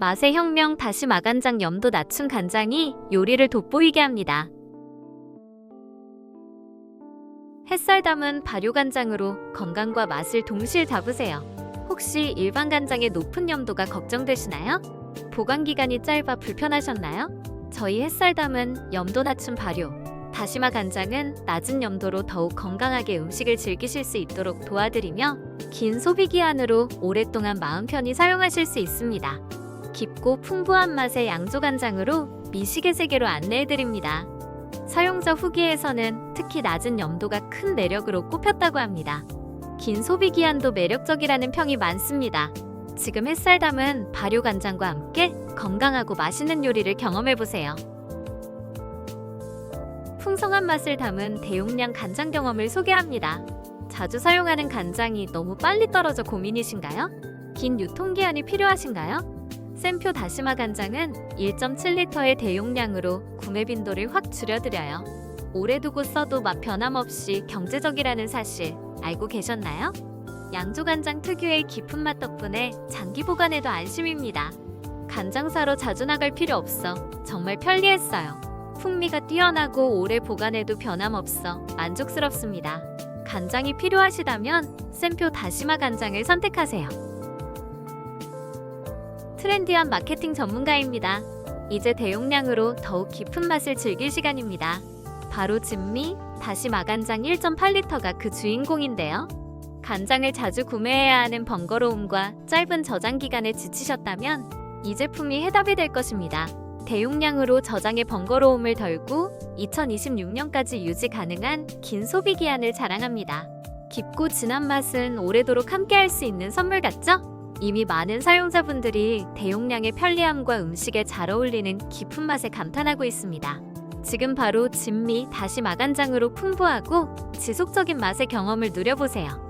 맛의 혁명 다시마 간장 염도 낮춘 간장이 요리를 돋보이게 합니다. 햇살 담은 발효 간장으로 건강과 맛을 동시에 잡으세요. 혹시 일반 간장의 높은 염도가 걱정되시나요? 보관 기간이 짧아 불편하셨나요? 저희 햇살 담은 염도 낮춘 발효 다시마 간장은 낮은 염도로 더욱 건강하게 음식을 즐기실 수 있도록 도와드리며 긴 소비 기한으로 오랫동안 마음 편히 사용하실 수 있습니다. 깊고 풍부한 맛의 양조 간장으로 미식의 세계로 안내해 드립니다. 사용자 후기에서는 특히 낮은 염도가 큰 매력으로 꼽혔다고 합니다. 긴 소비 기한도 매력적이라는 평이 많습니다. 지금 햇살 담은 발효 간장과 함께 건강하고 맛있는 요리를 경험해 보세요. 풍성한 맛을 담은 대용량 간장 경험을 소개합니다. 자주 사용하는 간장이 너무 빨리 떨어져 고민이신가요? 긴 유통기한이 필요하신가요? 샘표 다시마 간장은 1.7리터의 대용량으로 구매 빈도를 확 줄여드려요. 오래 두고 써도 맛 변함없이 경제적이라는 사실 알고 계셨나요? 양조 간장 특유의 깊은 맛 덕분에 장기 보관에도 안심입니다. 간장 사러 자주 나갈 필요 없어 정말 편리했어요. 풍미가 뛰어나고 오래 보관해도 변함없어 만족스럽습니다. 간장이 필요하시다면 샘표 다시마 간장을 선택하세요. 트렌디한 마케팅 전문가입니다. 이제 대용량으로 더욱 깊은 맛을 즐길 시간입니다. 바로 진미 다시 마 간장 1.8리터가 그 주인공인데요. 간장을 자주 구매해야 하는 번거로움과 짧은 저장 기간에 지치셨다면 이 제품이 해답이 될 것입니다. 대용량으로 저장의 번거로움을 덜고 2026년까지 유지 가능한 긴 소비 기한을 자랑합니다. 깊고 진한 맛은 오래도록 함께할 수 있는 선물 같죠? 이미 많은 사용자분들이 대용량의 편리함과 음식에 잘 어울리는 깊은 맛에 감탄하고 있습니다. 지금 바로 진미 다시 마간장으로 풍부하고 지속적인 맛의 경험을 누려보세요.